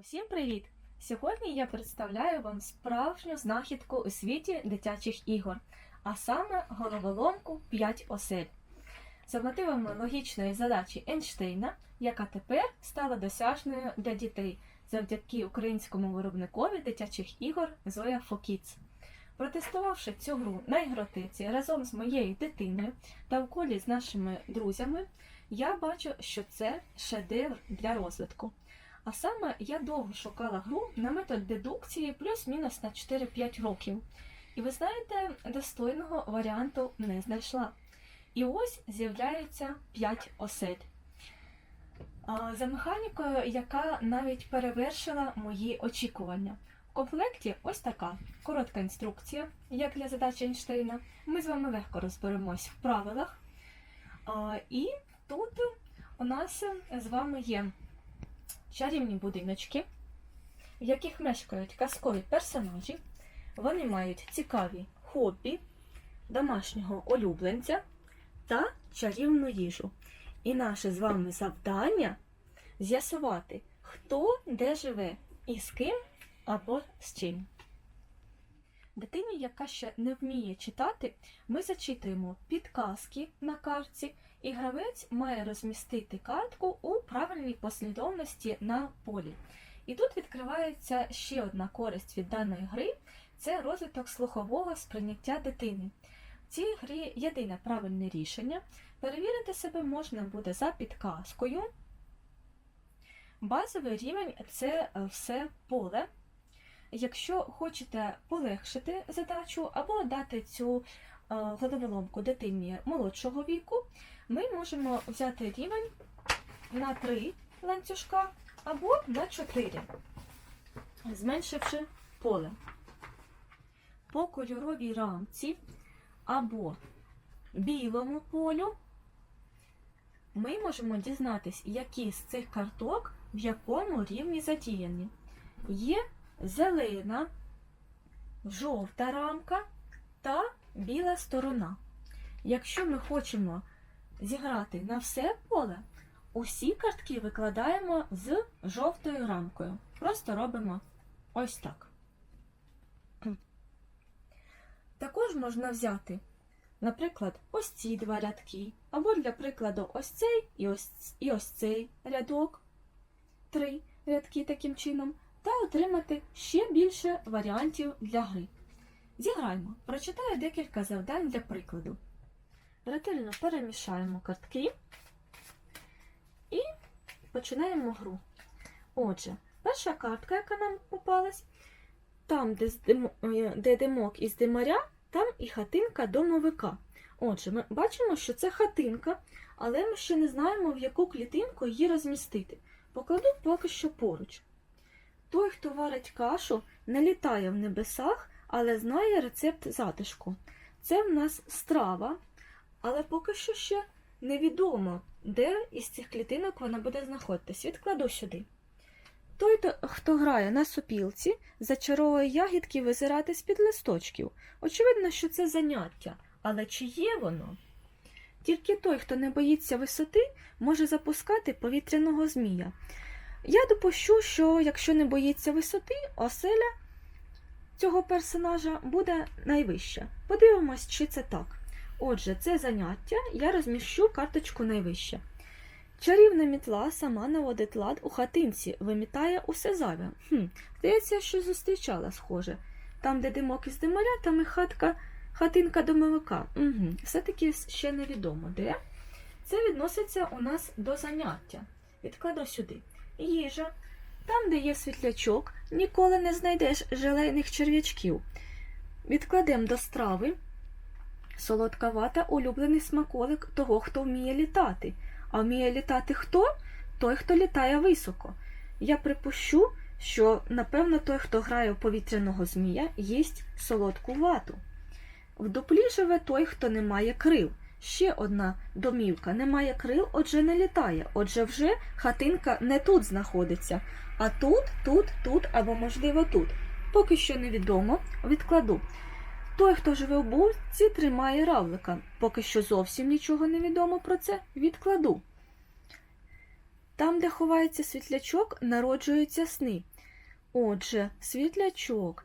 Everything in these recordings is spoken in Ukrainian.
Усім привіт! Сьогодні я представляю вам справжню знахідку у світі дитячих ігор, а саме головоломку 5 осель. За мотивами логічної задачі Ейнштейна, яка тепер стала досяжною для дітей завдяки українському виробникові дитячих ігор for Kids. Протестувавши цю гру на ігротеці разом з моєю дитиною та в колі з нашими друзями, я бачу, що це шедевр для розвитку. А саме я довго шукала гру на метод дедукції плюс-мінус на 4-5 років. І ви знаєте, достойного варіанту не знайшла. І ось з'являється 5 осель. За механікою, яка навіть перевершила мої очікування. В комплекті ось така коротка інструкція, як для задачі Ейнштейна. Ми з вами легко розберемось в правилах. І тут у нас з вами є чарівні будиночки, в яких мешкають казкові персонажі. Вони мають цікаві хобі, домашнього улюбленця та чарівну їжу. І наше з вами завдання з'ясувати, хто де живе і з ким або з чим. Дитині, яка ще не вміє читати, ми зачитуємо підказки на картці, і гравець має розмістити картку у правильній послідовності на полі. І тут відкривається ще одна користь від даної гри це розвиток слухового сприйняття дитини. В цій грі єдине правильне рішення. Перевірити себе можна буде за підказкою. Базовий рівень це е, все поле. Якщо хочете полегшити задачу або дати цю е, головоломку дитині молодшого віку, ми можемо взяти рівень на 3 ланцюжка або на 4, зменшивши поле. По кольоровій рамці або білому полю ми можемо дізнатися, які з цих карток в якому рівні задіяні. Є зелена, жовта рамка та біла сторона. Якщо ми хочемо зіграти на все поле, усі картки викладаємо з жовтою рамкою. Просто робимо ось так. Також можна взяти, наприклад, ось ці два рядки, або для прикладу ось цей і ось, і ось цей рядок, три рядки таким чином, та отримати ще більше варіантів для гри. Зіграємо. Прочитаю декілька завдань для прикладу. Ретельно перемішаємо картки і починаємо гру. Отже, перша картка, яка нам попалась, там, де, з е, де димок із димаря, там і хатинка домовика. Отже, ми бачимо, що це хатинка, але ми ще не знаємо, в яку клітинку її розмістити. Покладу поки що поруч. Той, хто варить кашу, не літає в небесах, але знає рецепт затишку. Це в нас страва, але поки що ще невідомо, де із цих клітинок вона буде знаходитись. Відкладу сюди. Той, хто грає на сопілці, зачаровує ягідки визирати з-під листочків. Очевидно, що це заняття, але чи є воно? Тільки той, хто не боїться висоти, може запускати повітряного змія. Я допущу, що якщо не боїться висоти, оселя цього персонажа буде найвища. Подивимось, чи це так. Отже, це заняття я розміщу карточку найвище. Чарівна мітла сама наводить лад у хатинці, вимітає усе зайве. Хм, здається, щось зустрічала схоже. Там, де димок із димаря, там і хатка, хатинка домовика. Угу. Все-таки ще невідомо де. Це відноситься у нас до заняття. Відкладу сюди. Їжа. Там, де є світлячок, ніколи не знайдеш желейних черв'ячків. Відкладемо до страви. Солодка вата улюблений смаколик того, хто вміє літати. А вміє літати хто? Той, хто літає високо. Я припущу, що, напевно, той, хто грає в повітряного змія, їсть солодку вату. В дуплі живе той, хто не має крил. Ще одна домівка не має крил, отже не літає. Отже, вже хатинка не тут знаходиться, а тут, тут, тут або, можливо, тут. Поки що невідомо, відкладу. Той, хто живе в будці, тримає равлика. Поки що зовсім нічого не відомо про це, відкладу. Там, де ховається світлячок, народжуються сни. Отже, світлячок.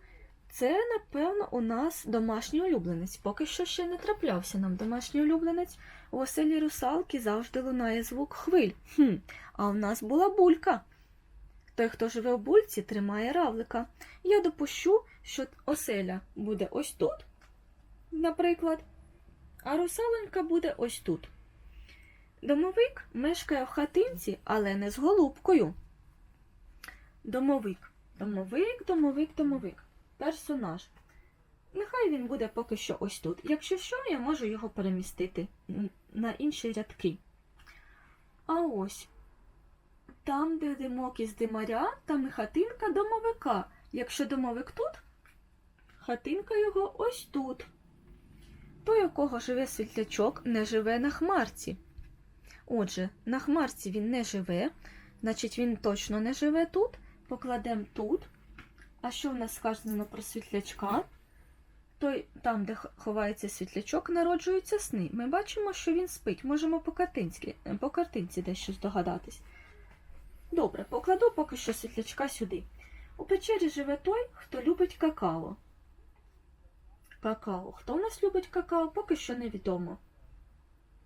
Це, напевно, у нас домашній улюбленець. Поки що ще не траплявся нам домашній улюбленець. У оселі русалки завжди лунає звук хвиль. Хм, а в нас була булька. Той, хто живе в бульці, тримає равлика. Я допущу, що оселя буде ось тут, наприклад, а русалонька буде ось тут. Домовик мешкає в хатинці, але не з голубкою. Домовик. Домовик, домовик, домовик. Персонаж. Нехай він буде поки що ось тут. Якщо що, я можу його перемістити на інші рядки. А ось там, де димок із димаря, там і хатинка домовика. Якщо домовик тут, хатинка його ось тут. Той, у кого живе світлячок, не живе на хмарці. Отже, на хмарці він не живе, значить він точно не живе тут. Покладемо тут. А що в нас сказано про світлячка? Той, там, де ховається світлячок, народжуються сни. Ми бачимо, що він спить. Можемо по картинці, по картинці дещо здогадатись. Добре, покладу поки що світлячка сюди. У печері живе той, хто любить какао. Какао. Хто в нас любить какао, поки що невідомо.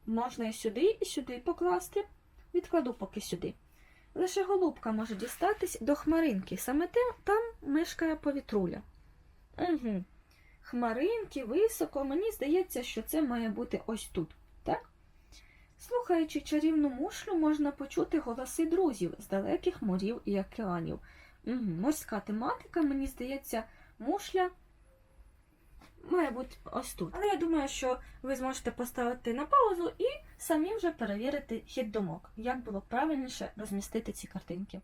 Можна і сюди, і сюди покласти. Відкладу поки сюди. Лише голубка може дістатись до хмаринки. Саме те, там мешкає повітруля. Угу. Хмаринки високо, мені здається, що це має бути ось тут? Слухаючи чарівну мушлю, можна почути голоси друзів з далеких морів і океанів. Морська тематика, мені здається, мушля має бути ось тут. Але я думаю, що ви зможете поставити на паузу і самі вже перевірити хід думок, як було правильніше розмістити ці картинки.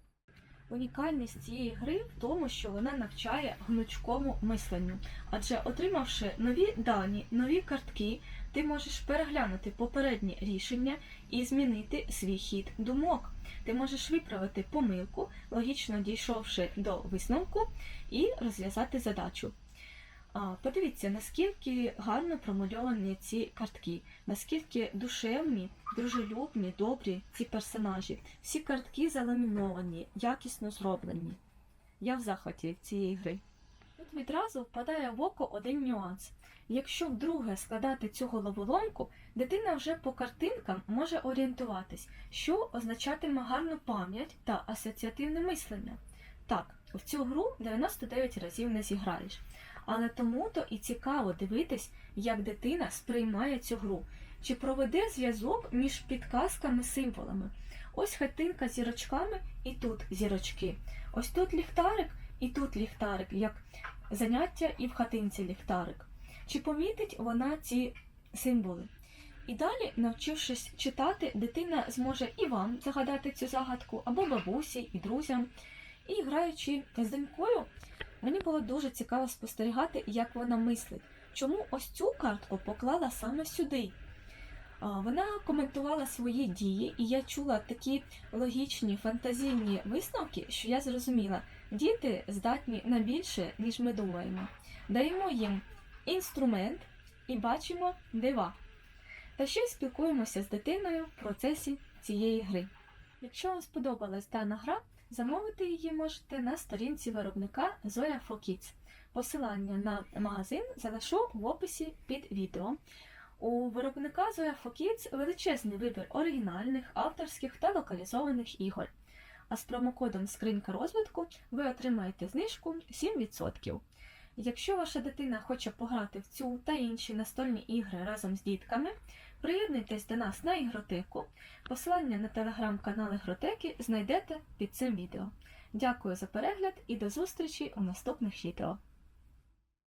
Унікальність цієї гри в тому, що вона навчає гнучкому мисленню. Адже отримавши нові дані, нові картки, ти можеш переглянути попередні рішення і змінити свій хід думок. Ти можеш виправити помилку, логічно дійшовши до висновку, і розв'язати задачу. Подивіться, наскільки гарно промальовані ці картки, наскільки душевні, дружелюбні, добрі ці персонажі. Всі картки заламіновані, якісно зроблені. Я в захваті цієї гри. Тут відразу впадає в око один нюанс. Якщо вдруге складати цю головоломку, дитина вже по картинкам може орієнтуватись, що означатиме гарну пам'ять та асоціативне мислення. Так, в цю гру 99 разів не зіграєш. Але тому-то і цікаво дивитись, як дитина сприймає цю гру, чи проведе зв'язок між підказками символами. Ось хатинка з зірочками і тут зірочки. Ось тут ліхтарик і тут ліхтарик, як заняття і в хатинці ліхтарик. Чи помітить вона ці символи? І далі, навчившись читати, дитина зможе і вам загадати цю загадку, або бабусі, і друзям. І граючи з донькою, Мені було дуже цікаво спостерігати, як вона мислить. Чому ось цю картку поклала саме сюди? Вона коментувала свої дії, і я чула такі логічні фантазійні висновки, що я зрозуміла, діти здатні на більше, ніж ми думаємо. Даємо їм інструмент і бачимо дива. Та ще й спілкуємося з дитиною в процесі цієї гри. Якщо вам сподобалась дана гра, Замовити її можете на сторінці виробника Zoya for Kids. Посилання на магазин залишу в описі під відео. У виробника Zoya for Kids величезний вибір оригінальних, авторських та локалізованих ігор. А з промокодом Скринька розвитку ви отримаєте знижку 7%. Якщо ваша дитина хоче пограти в цю та інші настольні ігри разом з дітками, Приєднуйтесь до нас на ігротеку. Посилання на телеграм-канал Ігротеки знайдете під цим відео. Дякую за перегляд і до зустрічі у наступних відео.